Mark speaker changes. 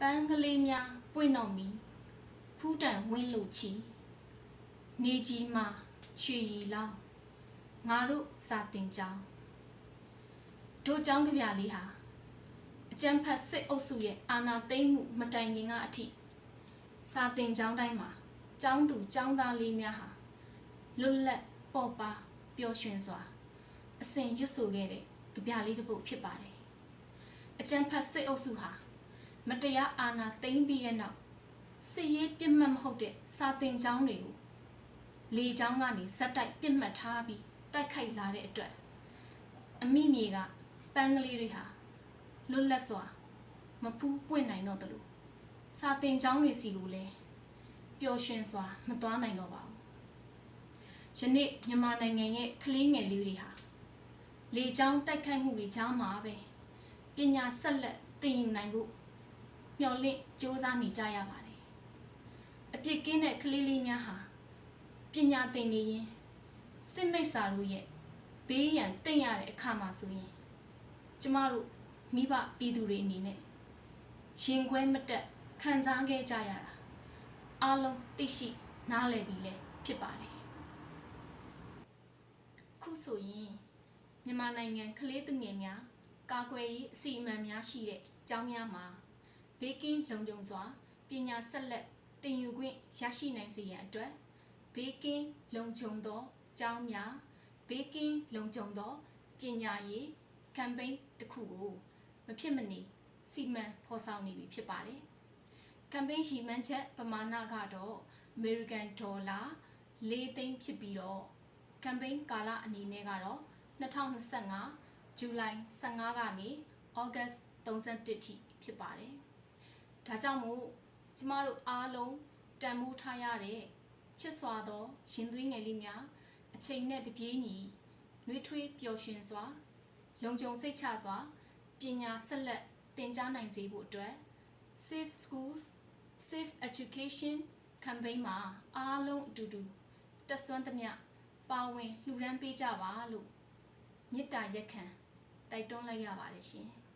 Speaker 1: ပန်းကလေးများပွင့်တော်မီဖူးတန်ဝင်းလို့ချီနေကြီးမှာရွှေရီလောင်းငါတို့စာတင်ကြောင်းတို့ကြောင်းကြပြလေးဟာအကျန်းဖတ်စစ်အုပ်စုရဲ့အာဏာသိမ်းမှုမတိုင်ခင်ကအထိစာတင်ကြောင်းတိုင်းမှာကျောင်းသူကျောင်းသားလေးများဟာလွတ်လပ်ပေါ်ပါပျော်ရွှင်စွာအစဉ်ရွတ်ဆိုခဲ့တဲ့ကြပြလေးတစ်ပုဒ်ဖြစ်ပါတယ်အကျန်းဖတ်စစ်အုပ်စုဟာ မတရားအာဏာသိမ်းပြီးတဲ့နောက်စစ်ရေးပြစ်မှတ်မဟုတ်တဲ့စာတင်ကျောင်းတွေကိုလေကျောင်းကနေဇက်တိုက်ပြစ်မှတ်ထားပြီးတိုက်ခိုက်လာတဲ့အတွက်အမိမြေကပန်းကလေးတွေဟာလွတ်လပ်စွာမဖူးပွင့်နိုင်တော့တယ်လို့စာတင်ကျောင်းတွေစီကိုလည်းပျော်ရွှင်စွာမသွားနိုင်တော့ပါဘူးယနေ့မြန်မာနိုင်ငံရဲ့ကလေးငယ်လေးတွေဟာလေကျောင်းတိုက်ခိုက်မှုတွေကြားမှာပဲပညာဆက်လက်သင်ယူနိုင်ဖို့ မျော်လင့်စူးစမ်းနေကြရပါတယ်။အပြစ်ကင်းတဲ့ကလေးလေးများဟာပညာသင်နေရင်စစ်မိတ်စာတို့ရဲ့ဘေးရန်တင့်ရတဲ့အခါမှာဆိုရင်ကျမတို့မိဘပြည်သူတွေအနေနဲ့ရင်ခွဲမတက်ခံစားခဲ့ကြရတာအားလုံးသိရှိနားလည်ပြီးလဲဖြစ်ပါတယ်။ခုဆိုရင်မြန်မာနိုင်ငံကလေးသူငယ်များကာကွယ်ရေးအစီအမံများရှိတဲ့ကျောင်းများမှာ ဘေးကင်းလုံခြုံစွာပညာဆက်လက်သင်ယူခွင့်ရရှိနိုင်စေရန်အတွက်ဘေးကင်းလုံခြုံသောကျောင်းများဘေးကင်းလုံခြုံသောပညာရေးကမ်ပိန်းတစ်ခုကိုမဖြစ်မနေစီမံဖော်ဆောင်နေပြီဖြစ်ပါတယ်။ကမ်ပိန်းရှိမှန်းချက်ပမာဏကတော့ American Dollar ၄သိန်းဖြစ်ပြီးတော့ကမ်ပိန်းကာလအနေနဲ့ကတော့2025ဇူလိုင်15ကနေဩဂတ်31ထိဖြစ်ပါတယ်။ ဒါကြောင့်မို့ကျမတို့အားလုံးတန်မိုးထားရတဲ့ချစ်စွာသောရင်သွေးငယ်လေးများအချိန်နဲ့တပြေးညီနှွေးထွေးပျော်ရွှင်စွာ လုံခြုံစိတ်ချစွာပညာဆက်လက်သင်ကြားနိုင်စေဖို့အတွက် Safe Schools Safe Education Campaign မှာအားလုံးအတူတူတက်ဆွမ်းသမျှပါဝင်လှူဒန်းပေးကြပါလို့မေတ္တာရက်ခံတိုက်တွန်းလိုက်ရပါတယ်ရှင်။